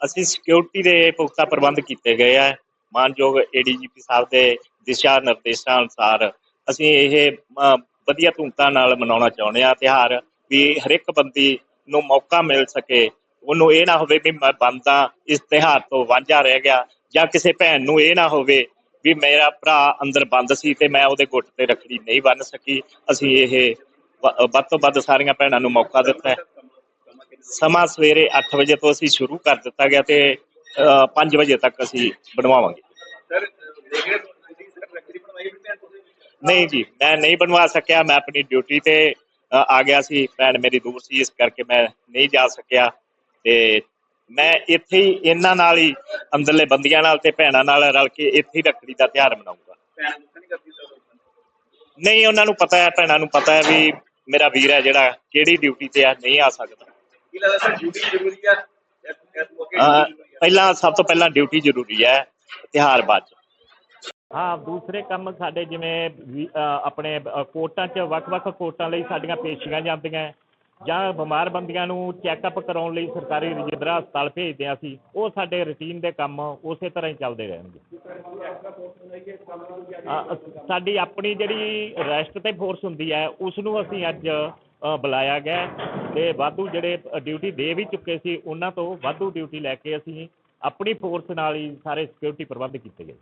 ਅਸੀਂ ਸਿਕਿਉਰਿਟੀ ਦੇ ਪੁਖਤਾ ਪ੍ਰਬੰਧ ਕੀਤੇ ਗਏ ਆ। ਮਾਨਯੋਗ ਏਡੀਜੀਪੀ ਸਾਹਿਬ ਦੇ ਦਿਸ਼ਾ ਨਿਰਦੇਸ਼ਾਂ ਅਨੁਸਾਰ ਅਸੀਂ ਇਹ ਵਧੀਆ ਧੂਮਧਾਮ ਨਾਲ ਮਨਾਉਣਾ ਚਾਹੁੰਦੇ ਆ ਤਿਉਹਾਰ ਵੀ ਹਰੇਕ ਬੰਦੀ ਨੂੰ ਮੌਕਾ ਮਿਲ ਸਕੇ। ਉਹਨੂੰ ਇਹ ਨਾ ਹੋਵੇ ਵੀ ਮੈਂ ਬੰਦਾ ਇਸ ਤਿਉਹਾਰ ਤੋਂ ਵਾਂਝਾ ਰਹਿ ਗਿਆ ਜਾਂ ਕਿਸੇ ਭੈਣ ਨੂੰ ਇਹ ਨਾ ਹੋਵੇ ਵੀ ਮੇਰਾ ਭਰਾ ਅੰਦਰ ਬੰਦ ਸੀ ਤੇ ਮੈਂ ਉਹਦੇ ਗੁੱਟ ਤੇ ਰੱਖੜੀ ਨਹੀਂ ਬੰਨ ਸਕੀ। ਅਸੀਂ ਇਹ ਵੱਧ ਤੋਂ ਵੱਧ ਸਾਰੀਆਂ ਭੈਣਾਂ ਨੂੰ ਮੌਕਾ ਦਿੱਤਾ ਹੈ। ਸਮਾਂ ਸਵੇਰੇ 8 ਵਜੇ ਤੋਂ ਅਸੀਂ ਸ਼ੁਰੂ ਕਰ ਦਿੱਤਾ ਗਿਆ ਤੇ 5 ਵਜੇ ਤੱਕ ਅਸੀਂ ਬਣਵਾਵਾਂਗੇ। ਨਹੀਂ ਜੀ ਮੈਂ ਨਹੀਂ ਬਣਵਾ ਸਕਿਆ ਮੈਂ ਆਪਣੀ ਡਿਊਟੀ ਤੇ ਆ ਗਿਆ ਸੀ। ਭੈਣ ਮੇਰੀ ਦੂਰ ਸੀ ਇਸ ਕਰਕੇ ਮੈਂ ਨਹੀਂ ਜਾ ਸਕਿਆ। ਤੇ ਮੈਂ ਇੱਥੇ ਹੀ ਇਹਨਾਂ ਨਾਲ ਹੀ ਅੰਦਰਲੇ ਬੰਦੀਆਂ ਨਾਲ ਤੇ ਭੈਣਾਂ ਨਾਲ ਰਲ ਕੇ ਇੱਥੇ ਹੀ ਰੱਖੜੀ ਦਾ ਤਿਉਹਾਰ ਮਨਾਉਂਗਾ। ਨਹੀਂ ਉਹਨਾਂ ਨੂੰ ਪਤਾ ਹੈ ਭੈਣਾਂ ਨੂੰ ਪਤਾ ਹੈ ਵੀ ਮੇਰਾ ਵੀਰ ਹੈ ਜਿਹੜਾ ਕਿਹੜੀ ਡਿਊਟੀ ਤੇ ਆ ਨਹੀਂ ਆ ਸਕਦਾ। ਕੀ ਲੱਗਦਾ ਸਰ ਡਿਊਟੀ ਜ਼ਰੂਰੀ ਆ? ਇਸ ਇਸ ਮੌਕੇ ਅ, duty ਜ਼ਰੂਰੀ ਆ? ਪਹਿਲਾਂ ਸਭ ਤੋਂ ਪਹਿਲਾਂ ਡਿਊਟੀ ਜ਼ਰੂਰੀ ਹੈ ਤਿਉਹਾਰ ਬਾਅਦ ਚ। ਹਾਂ ਦੂਸਰੇ ਕੰਮ ਸਾਡੇ ਜਿਵੇਂ ਵੀ, ਅ, ਆਪਣੇ ਅ, ਕੋਰਟਾਂ 'ਚ ਵੱਖ-ਵੱਖ ਕੋਰਟਾਂ ਲਈ ਸਾਡੀਆਂ ਪੇਸ਼ੀਆਂ ਜਾਂਦੀਆਂ ਹੈ, ਜਾਂ ਬਿਮਾਰ ਬੰਦੀਆਂ ਨੂੰ ਚੈੱਕਅਪ ਕਰਾਉਣ ਲਈ ਸਰਕਾਰੀ ਰਜਿੰਦਰਾ ਹਸਪਤਾਲ ਭੇਜਦੇ ਹਾਂ ਅਸੀਂ, ਉਹ ਸਾਡੇ ਰੁਟੀਨ ਦੇ ਕੰਮ ਉਸੇ ਤਰ੍ਹਾਂ ਹੀ ਚੱਲਦੇ ਰਹਿਣਗੇ। ਸਾਡੀ ਆਪਣੀ ਜਿਹੜੀ ਰੈਸਟ ਤੇ ਫੋਰਸ ਹੁੰਦੀ ਹੈ ਉਸ ਨੂੰ ਅਸੀਂ ਅੱਜ ਬੁਲਾਇਆ ਗਿਆ ਹੈ ਤੇ ਵਾਧੂ ਜਿਹੜੇ ਡਿਊਟੀ ਦੇ ਵੀ ਚੁੱਕੇ ਸੀ, ਉਹਨਾਂ ਤੋਂ ਵਾਧੂ ਡਿਊਟੀ ਲੈ ਕੇ ਅਸੀਂ ਆਪਣੀ ਫੋਰਸ ਨਾਲ ਹੀ ਸਾਰੇ ਸਿਕਿਉਰਿਟੀ ਪ੍ਰਬੰਧ ਕੀਤੇ ਗਏ।